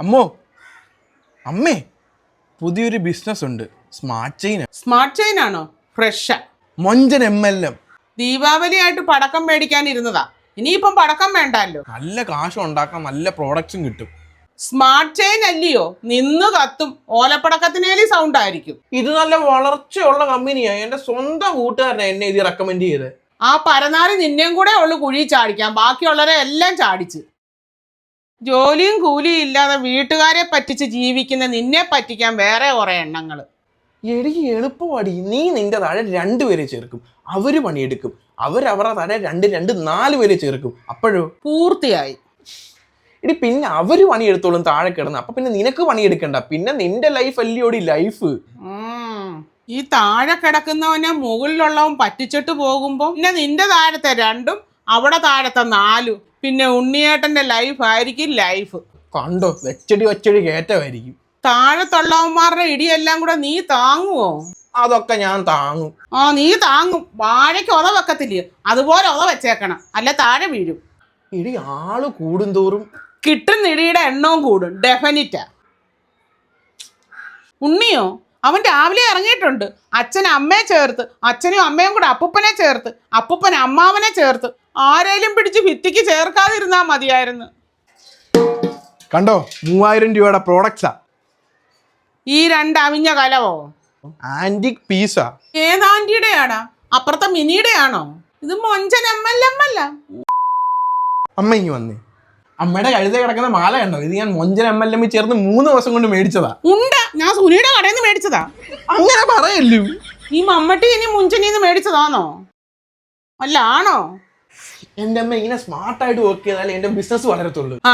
അമ്മോ അമ്മേ പുതിയൊരു ബിസിനസ് ഉണ്ട്. സ്മാർട്ട് ചെയിൻ സ്മാർട്ട് ചെയിൻ ആണോ? ഫ്രഷ് മൊഞ്ചൻ എം എൽ എം ദീപാവലി ആയിട്ട് പടക്കം മേടിക്കാൻ ഇരുന്നതാ ഇനിയിപ്പം പടക്കം വേണ്ടല്ലോ. നല്ല കാശും ഉണ്ടാക്കാൻ നല്ല പ്രോഡക്റ്റ്സും കിട്ടും. സ്മാർട്ട് ചെയിൻ അല്ലയോ? നിന്ന് കത്തും. ഓലപ്പടക്കത്തിനേലി സൗണ്ട് ആയിരിക്കും. ഇത് നല്ല വളർച്ചയുള്ള കമ്പനിയാണ് എന്റെ സ്വന്തം കൂട്ടുകാരനെ എന്നെ ഇത് റെക്കമെൻഡ് ചെയ്ത് ആ പരനാറി നിന്നെയും കൂടെ ഉള്ളു കുഴി ചാടിക്കാം ബാക്കിയുള്ളവരെ എല്ലാം ചാടിച്ച്. ജോലിയും കൂലിയും ഇല്ലാതെ വീട്ടുകാരെ പറ്റിച്ച് ജീവിക്കുന്ന നിന്നെ പറ്റിക്കാൻ വേറെ കുറെ എണ്ണങ്ങൾ എടി എളുപ്പമാടി നീ നിന്റെ താഴെ രണ്ടുപേരെ ചേർക്കും. അവർ പണിയെടുക്കും. അവരവരുടെ താഴെ രണ്ട് രണ്ട് നാല് പേരെ ചേർക്കും. അപ്പോഴോ? പൂർത്തിയായി. എടി പിന്നെ അവർ പണിയെടുത്തോളും താഴെ കിടന്ന്. അപ്പൊ പിന്നെ നിനക്ക് പണിയെടുക്കണ്ട. പിന്നെ നിന്റെ ലൈഫ് അല്ലയോടി ലൈഫ് ഈ താഴെ കിടക്കുന്നവനെ മുകളിലുള്ളവൻ പറ്റിച്ചിട്ട് പോകുമ്പോ പിന്നെ നിന്റെ താഴത്തെ രണ്ടും അവിടെ താഴത്തെ നാലു പിന്നെ ഉണ്ണിയേട്ടന്റെ ലൈഫ് ആയിരിക്കും ലൈഫ് കണ്ടോ? വെച്ചടി വെച്ചടി കയറ്റമായിരിക്കും. താഴത്തുള്ളവന്മാരുടെ ഇടിയെല്ലാം കൂടെ നീ താങ്ങുവോ? അതൊക്കെ ഞാൻ താങ്ങും. ആ നീ താങ്ങും. വാഴയ്ക്ക് ഒത വെക്കത്തില്ലേ? അതുപോലെ ഒത വെച്ചേക്കണം. അല്ല താഴെ വീഴും. ഇടി ആൾ കൂടുന്തോറും. കിട്ടുന്ന ഇടിയുടെ എണ്ണവും കൂടും. ഡെഫിനിറ്റാ ഉണ്ണിയോ? അവൻ രാവിലെ ഇറങ്ങിയിട്ടുണ്ട്. അച്ഛൻ അമ്മയെ ചേർത്ത് അച്ഛനും അമ്മയും കൂടെ അപ്പൂപ്പനെ ചേർത്ത് അപ്പൂപ്പൻ അമ്മാവനെ ചേർത്ത് ആരേലും പിടിച്ച് ഭിത്തിക്ക് ചേർക്കാതിരുന്നാ മതിയായിരുന്നു. കണ്ടോ? മൂവായിരം രൂപയുടെ പ്രോഡക്ട്സാ ഈ രണ്ട് അവിഞ്ഞ കലവോ? ആന്റിക് പീസാ ഏതാണ്ടിയുടെയാടാ അപ്പുറത്തെ മിനിയുടെ ആണോ ഇത് മൊഞ്ചൻ എമ്മല്ല എമ്മല്ല അമ്മ ഇങ്ങി വന്നേ. അമ്മയുടെ കഴുത കിടക്കുന്ന മാല കണ്ടോ? ഇത് ഞാൻ മൊഞ്ചൻ എം എൽ എം ചേർന്ന് മൂന്ന് ദിവസം കൊണ്ട് മേടിച്ചതാ. ഉണ്ട്. ഞാൻ സുനിയുടെ കടയിൽ നിന്ന് മേടിച്ചതാ. അങ്ങനെ പറയല്ലോ? ഈ മമ്മട്ടി ഇനി മുഞ്ചനിന്ന് മേടിച്ചതാണോ? അല്ല ആണോ? എന്റെ അമ്മ ഇങ്ങനെ സ്മാർട്ടായിട്ട് വർക്ക് ചെയ്താലേ എന്റെ ബിസിനസ് വളരത്തുള്ളൂ. ആ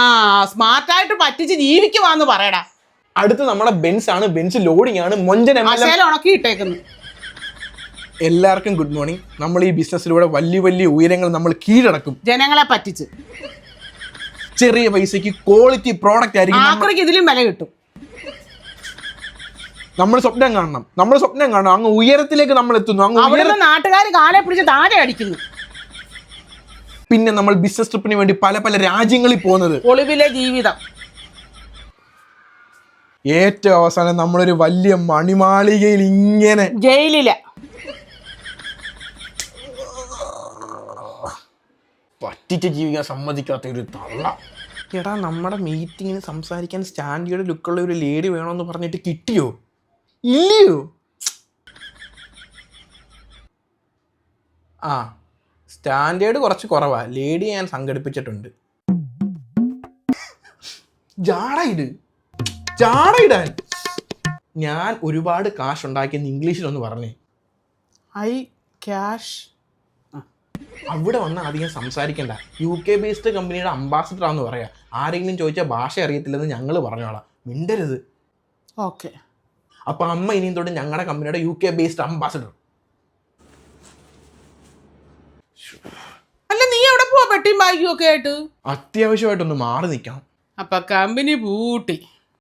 സ്മാർട്ടായിട്ട് പറ്റിച്ച് ജീവിക്കുവാന്ന് പറയടാ. അടുത്ത് നമ്മുടെ ബെൻസ് ആണ് ബെൻസ് ലോഡിംഗ് ആണ് മൊഞ്ചൻ ഉണക്കി ഇട്ടേക്കുന്നു. എല്ലാവർക്കും ഗുഡ് മോർണിംഗ് നമ്മൾ ഈ ബിസിനസ്സിലൂടെ വലിയ വലിയ ഉയരങ്ങൾ നമ്മൾ കീഴടക്കും. ജനങ്ങളെ പറ്റിച്ച്. ചെറിയ പൈസക്ക് ക്വാളിറ്റി പ്രോഡക്റ്റ് ആയിരിക്കും ഇതിലും വില കിട്ടും. നമ്മൾ സ്വപ്നം കാണണം. നമ്മൾ സ്വപ്നം കാണണം. അങ്ങ് ഉയരത്തിലേക്ക് നമ്മൾ എത്തുന്നു. അങ്ങ് നാട്ടുകാർ കാലെ പിടിച്ച് താഴെ അടിക്കുന്നു. പിന്നെ നമ്മൾ ബിസിനസ് ട്രിപ്പിന് വേണ്ടി പല പല രാജ്യങ്ങളിൽ പോകുന്നത്. ഒളിവിലെ ജീവിതം. ഏറ്റവും അവസാനം നമ്മളൊരു വലിയ മണിമാളികയിൽ ഇങ്ങനെ ജയിലിൽ. പറ്റിച്ച് ജീവിക്കാൻ സമ്മതിക്കാത്ത ഒരു തള്ള. എടാ നമ്മുടെ മീറ്റിങ്ങിന് സംസാരിക്കാൻ സ്റ്റാൻഡിയുടെ ലുക്കുള്ള ഒരു ലേഡി വേണമെന്ന് പറഞ്ഞിട്ട് കിട്ടിയോ? ഇല്ലയോ? ആ സ്റ്റാൻഡേർഡ് കുറച്ച് കുറവാ. ലേഡി ഞാൻ സംഘടിപ്പിച്ചിട്ടുണ്ട്. ജാട ഇട്. ജാട ഇടാൻ. ഞാൻ ഒരുപാട് കാശ് ഉണ്ടാക്കിയെന്ന് ഇംഗ്ലീഷിലൊന്ന് പറഞ്ഞേ. I cash. അവിടെ വന്ന് അധികം സംസാരിക്കണ്ട. യു കെ ബേസ്ഡ് കമ്പനിയുടെ അംബാസിഡർ ആണെന്ന് പറയാം. ആരെങ്കിലും ചോദിച്ചാൽ ഭാഷ അറിയത്തില്ലെന്ന് ഞങ്ങൾ പറഞ്ഞോളാം. മിണ്ടരുത്. ഓക്കെ. അപ്പോൾ അമ്മ ഇനിയും തൊട്ട് ഞങ്ങളുടെ കമ്പനിയുടെ യു കെ ബേസ്ഡ് അംബാസിഡർ അല്ല നീ എവിടെ പോവാ? പെട്ടിയും ബാഗിയും ഒക്കെ ആയിട്ട്? അത്യാവശ്യമായിട്ടൊന്ന് മാറി നിൽക്കണം. അപ്പൊ കമ്പനി പൂട്ടി.